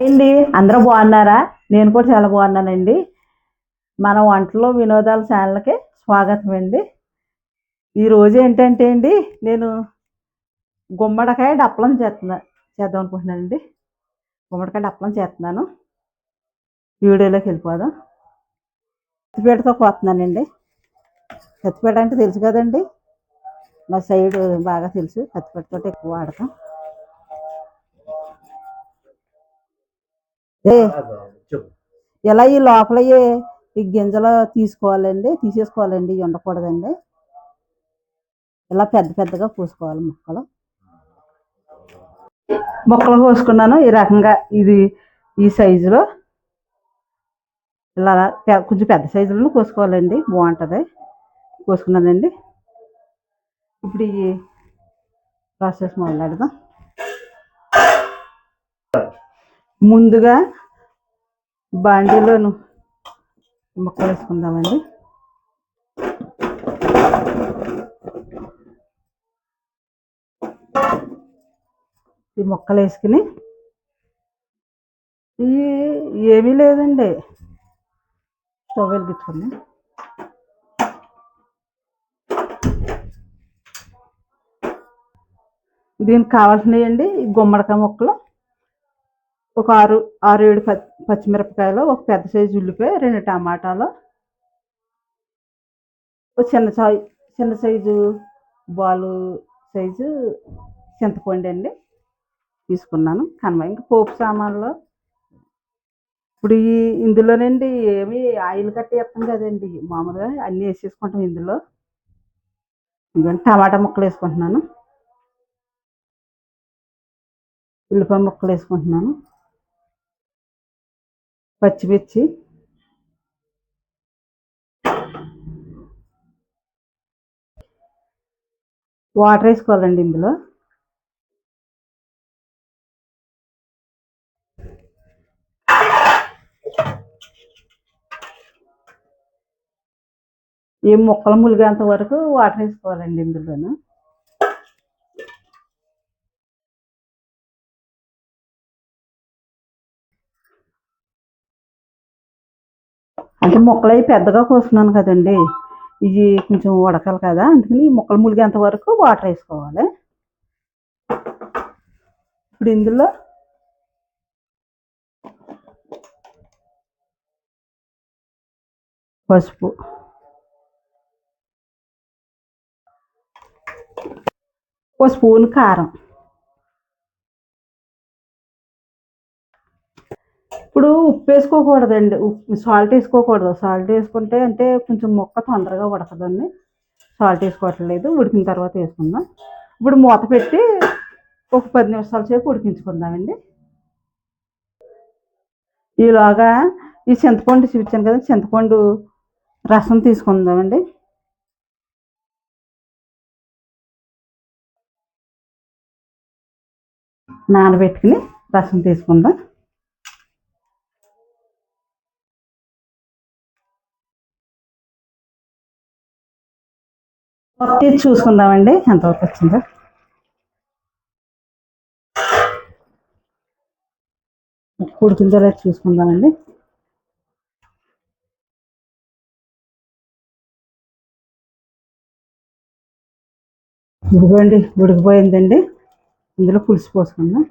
ఏంటి అందరూ బాగున్నారా? నేను కూడా చాలా బాగున్నానండి. మన వంటలో వినోదాల ఛానల్కి స్వాగతం అండి. ఈరోజు ఏంటంటే అండి నేను గుమ్మడికాయ డప్పలం చేస్తున్నా చేద్దాం అనుకుంటున్నానండి గుమ్మడికాయ డప్పలం చేస్తున్నాను. వీడియోలోకి వెళ్ళిపోదాం. కత్తిపీటతో కోస్తున్నానండి కత్తిపీట అంటే తెలుసు కదండి? మా సైడ్ బాగా తెలుసు. కత్తిపీటతో ఎక్కువ వాడతాం. ఏ. చెప్పు. ఇలా ఈ లోపల ఈ- గింజలు తీసుకోవాలండి? తీసేసుకోవాలండి. ఉండకూడదండి. ఇలా పెద్ద పెద్దగా కోసుకోవాలి ముక్కలు. ముక్కలు కోసుకున్నాను. ఈ రకంగా ఇది ఈ సైజులో. ఇలా కొంచెం పెద్ద సైజులో కోసుకోవాలండి. బాగుంటుంది. కోసుకున్నానండి. ఇప్పుడు ఈ ప్రాసెస్ మొదలెడదాం. ముందుగా బాండీలోను ముక్కలు వేసుకుందామండి ఈ ముక్కలు వేసుకుని ఈ ఏమీ లేదండి. స్టవ్ వెలిగించుకుందాం. దీనికి కావాల్సినవి అండి ఈ గుమ్మడికాయ ముక్కలు. ఒక ఆరు ఆరు ఏడు పచ్చి పచ్చిమిరపకాయలు ఒక పెద్ద సైజు ఉల్లిపాయ రెండు టమాటాలు ఒక చిన్న సై చిన్న సైజు బాలు సైజు చింతపండు అండి తీసుకున్నాను. కనవ ఇంకా పోపు సామాన్లు. ఇప్పుడు ఈ ఇందులోనండి ఏమి ఆయిల్ కట్టి వేస్తాం కదండి. మామూలుగా అన్నీ వేసేసుకుంటాం ఇందులో. ఇదిగోండి టమాటా ముక్కలు వేసుకుంటున్నాను. ఉల్లిపాయ ముక్కలు వేసుకుంటున్నాను. పచ్చిమిర్చి. వాటర్ వేసుకోవాలండి ఇందులో. ఈ ముక్కలు ములిగేంత వరకు వాటర్ వేసుకోవాలండి ఇందులోనూ. అంటే ముక్కలు అవి పెద్దగా కోస్తున్నాను కదండి. ఇవి కొంచెం ఉడకాలి కదా అందుకని ముక్కలు ములిగేంత వరకు వాటర్ వేసుకోవాలి. ఇప్పుడు ఇందులో పసుపు. ఒక స్పూన్ కారం. ఇప్పుడు ఉప్పు వేసుకోకూడదండి ఉప్పు సాల్ట్ వేసుకోకూడదు. సాల్ట్ వేసుకుంటే అంటే కొంచెం ముక్క తొందరగా ఉడకదండి. సాల్ట్ వేసుకోవట్లేదు. ఉడికిన తర్వాత వేసుకుందాం. ఇప్పుడు మూత పెట్టి ఒక పది నిమిషాల సేపు ఉడికించుకుందామండి. ఈలోగా ఈ చింతపండు చూపించాను కదా చింతపండు రసం తీసుకుందామండి. నానబెట్టుకుని రసం తీసుకుందాం. మొత్తం చూసుకుందామండి. ఎంతవరకు వచ్చిందో. ఉడికిందో లేదో చూసుకుందామండి. ఇదిగోండి ఉడికిపోయిందండి. ఇందులో పులుసు పోసుకుందాం.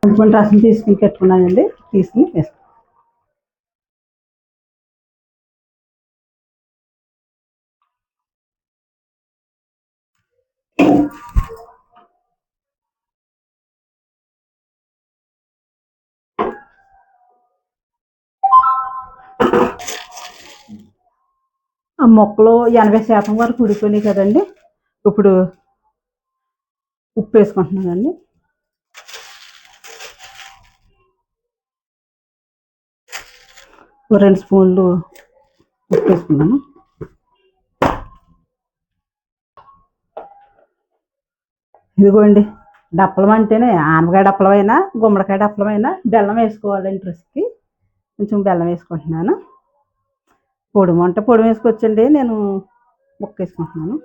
కొంచెం రసం తీసుకుని పెట్టుకున్నానండి. తీసుకుని వేసుకుందాం. ఆ మొక్కలు ఎనభై శాతం వరకు ఉడిపోయినాయి కదండి. ఇప్పుడు ఉప్పు వేసుకుంటున్నానండి రెండు స్పూన్లు ఉప్పు వేసుకున్నాను ఇదిగోండి డప్పలం అంటేనే ఆనపకాయ డప్పలమైనా గుమ్మడికాయ డప్పలమైనా బెల్లం వేసుకోవాలండి రుచికి కొంచెం బెల్లం వేసుకుంటున్నాను. పొడుము వంట పొడి వేసుకొచ్చండి నేను ముక్క వేసుకుంటున్నాను.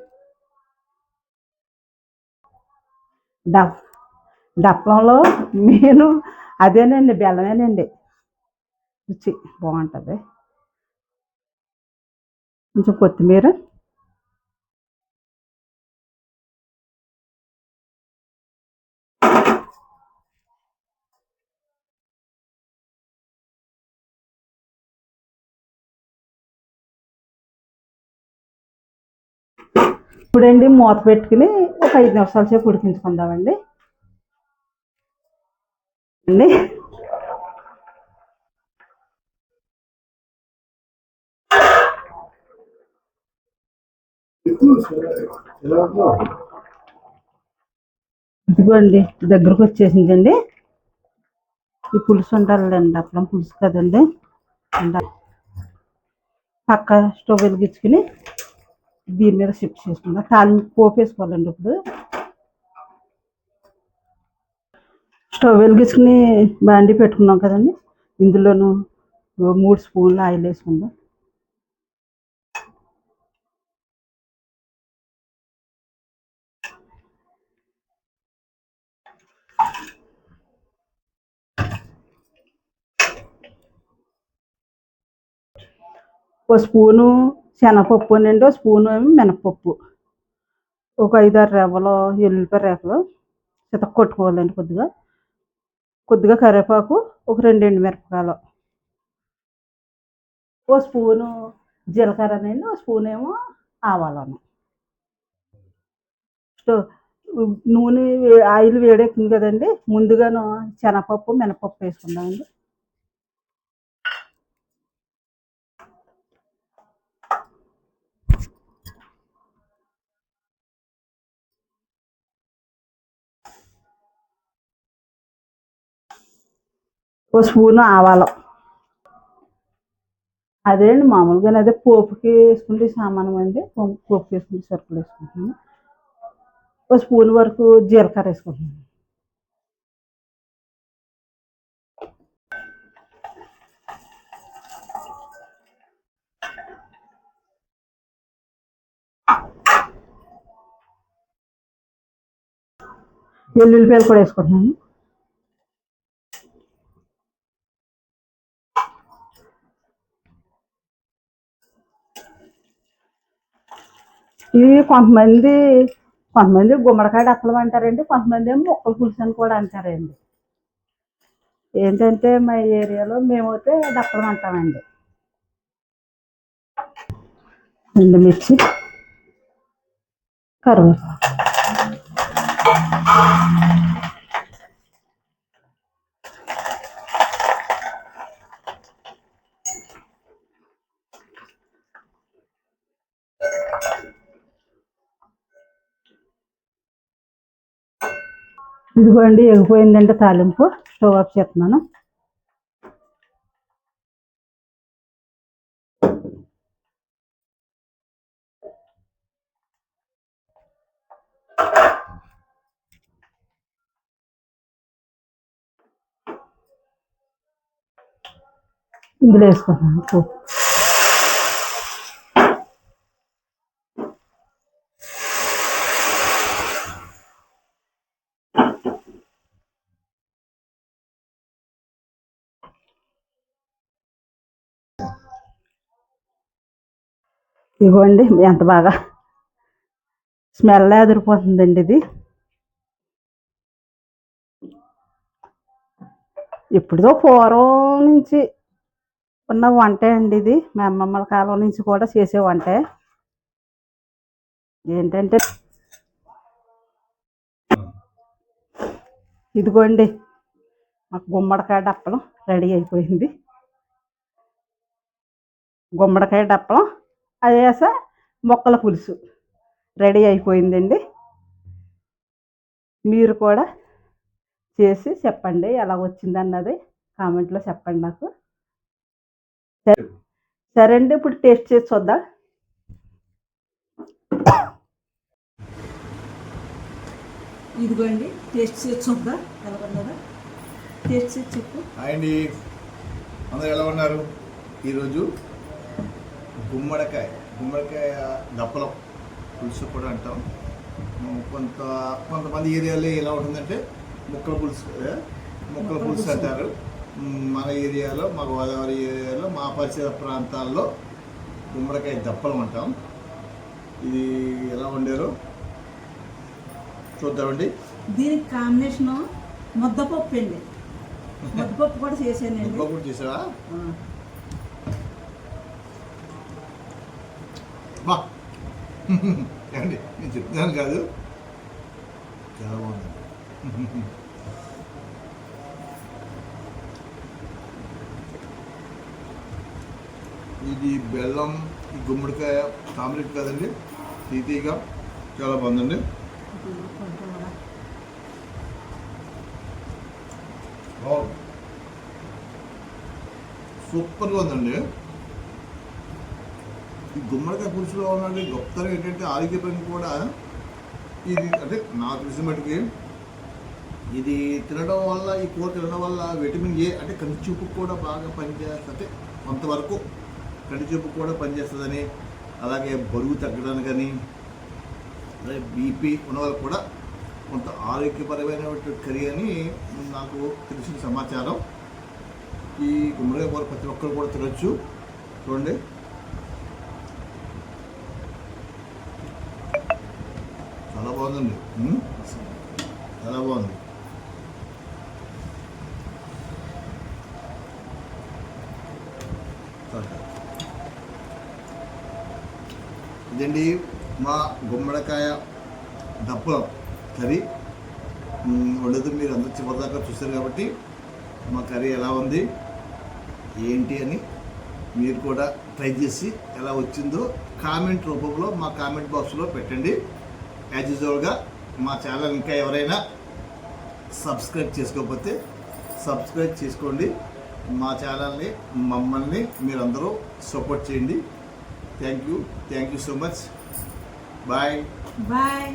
డ డప్పంలో మెయిన్ అదేనండి బెల్లమేనండి. రుచి బాగుంటుంది. కొంచెం కొత్తిమీర ఇప్పుడండి మూత పెట్టుకుని ఒక ఐదు నిమిషాల సేపు ఉడికించుకుందామండి. అండి. ఇదిగోండి దగ్గరకు వచ్చేసిందండి. ఈ పులుసు ఉండాలండి అప్పలం పులుసు కదండి. పక్క స్టవ్ వెలిగించుకుని దీని మీద షిఫ్ట్ చేసుకుందాం. తాలింపు పోపు వేసుకోవాలండి ఇప్పుడు. స్టవ్ వెలిగించుకుని బాండి పెట్టుకున్నాం కదండి. ఇందులోను మూడు స్పూన్లు ఆయిల్ వేసుకుందాం. ఒక స్పూను శనగపప్పు అండి స్పూను ఏమో మినపప్పు. ఒక ఐదారు రెవ్వలు ఎల్లిపాయ రేపలు చితక కొట్టుకోవాలండి కొద్దిగా. కొద్దిగా కరివేపాకు ఒక రెండు ఎండు మిరపకాయలు ఓ స్పూను జీలకర్రనండి ఓ స్పూన్ ఏమో ఆవాలను స్టవ్ నూనె ఆయిల్ వేడెక్కింది కదండి ముందుగాను శనగపప్పు మినపప్పు వేసుకుందామండి. ఓ స్పూను ఆవాలం. అదే అండి మామూలుగానే అదే పోపుకి వేసుకుంటే సామానం అండి. పో- వేసుకుంటే సరుకులు వేసుకుంటున్నాను ఓ స్పూన్ వరకు జీలకర్ర వేసుకుంటున్నాను. వెల్లుల్లిపాయలు కూడా వేసుకుంటున్నాను. ఇవి కొంతమంది కొంతమంది గుమ్మడికాయ డప్పలు అంటారండి కొంతమంది ఏమో మొక్కలు పులుసు అని కూడా అంటారండి. ఏంటంటే మా ఏరియాలో మేమైతే డప్పలు అంటామండి ఎండుమిర్చి కరివేపాకు. ఇదిగోండి ఎగిపోయిందంటే తాలింపు. స్టవ్ ఆఫ్ చేస్తున్నాను. ఇందులో వేసుకుంటున్నాను. ఉప్పు ఇదిగోండి ఎంత బాగా స్మెల్ ఎదిరిపోతుందండి ఇది. ఎప్పుడుదో పూర్వం నుంచి ఉన్న వంటే అండి ఇది. మా అమ్మమ్మల కాలం నుంచి కూడా చేసే వంటే. ఏంటంటే ఇదిగోండి మాకు గుమ్మడికాయ డప్పలం రెడీ అయిపోయింది. గుమ్మడికాయ డప్పలం అదేస మొక్కల పులుసు. రెడీ అయిపోయిందండి. మీరు కూడా చేసి చెప్పండి ఎలా వచ్చింది అన్నది కామెంట్లో చెప్పండి నాకు. సరే సరే అండి ఇప్పుడు టేస్ట్ చేసి చూద్దాం. ఇదిగోండి టేస్ట్ చేసి చూద్దాం. ఎలా ఉన్నదో టేస్ట్ చేసి చెప్పు. అండి. అందరూ ఎలా ఉన్నారు? ఈరోజు గుమ్మడికాయ గుమ్మడికాయ దప్పలం పులుసు కూడా అంటాం. కొంత కొంతమంది ఏరియాలో ఎలా ఉంటుందంటే ముక్కల పులుసు ముక్కల పులుసు అంటారు. మన ఏరియాలో మా గోదావరి ఏరియాలో మా పరిసర ప్రాంతాల్లో గుమ్మడికాయ దప్పలం అంటాం. ఇది ఎలా వండారో? చూద్దామండి. దీనికి కాంబినేషన్ ముద్దపప్పు అండి. ముద్దపప్పు కూడా చేశానండి. ముక్క కూడా చేసావా బా ఏమండి? నేను చెప్తున్నాను కాదు. చాలా బాగుంది ఇది బెల్లం ఈ గుమ్మడికాయ కాంబినేట్ కదండి. తీతీగా. చాలా బాగుందండి. సూపర్గా ఉందండి. ఈ గుమ్మడికాయ పులుసులో ఉన్నది గొప్పతనం ఏంటంటే ఆరోగ్యపరంగా కూడా ఇది అంటే నాకు తెలిసిన మటుకి ఇది తినడం వల్ల ఈ కూర తినడం వల్ల విటమిన్ ఏ అంటే కంటి చూపు కూడా బాగా పనిచేస్తుంది అంటే కొంతవరకు కంటి చూపు కూడా పనిచేస్తుందని అలాగే బరువు తగ్గడానికి కానీ అలాగే బీపీ ఉన్న వాళ్ళకి కూడా కొంత ఆరోగ్యపరమైనటువంటి కర్రీ అని నాకు తెలిసిన సమాచారం. ఈ గుమ్మడికాయ కూర ప్రతి ఒక్కరు కూడా తినొచ్చు. చూడండి చాలా బాగుందండి. చాలా బాగుంది. ఇదండి మా గుమ్మడికాయ దప్ప కర్రీ. ఉండదు వండదు మీరు అందరు చివరిదాకా చూస్తారు కాబట్టి మా కర్రీ ఎలా ఉంది ఏంటి అని మీరు కూడా ట్రై చేసి ఎలా వచ్చిందో కామెంట్ రూపంలో మా కామెంట్ బాక్స్లో పెట్టండి. యాజ్ యూజువల్గా మా ఛానల్ ఇంకా ఎవరైనా సబ్స్క్రైబ్ చేసుకోకపోతే సబ్స్క్రైబ్ చేసుకోండి. మా ఛానల్ని మమ్మల్ని మీరందరూ సపోర్ట్ చేయండి. Thank you thank you so much bye bye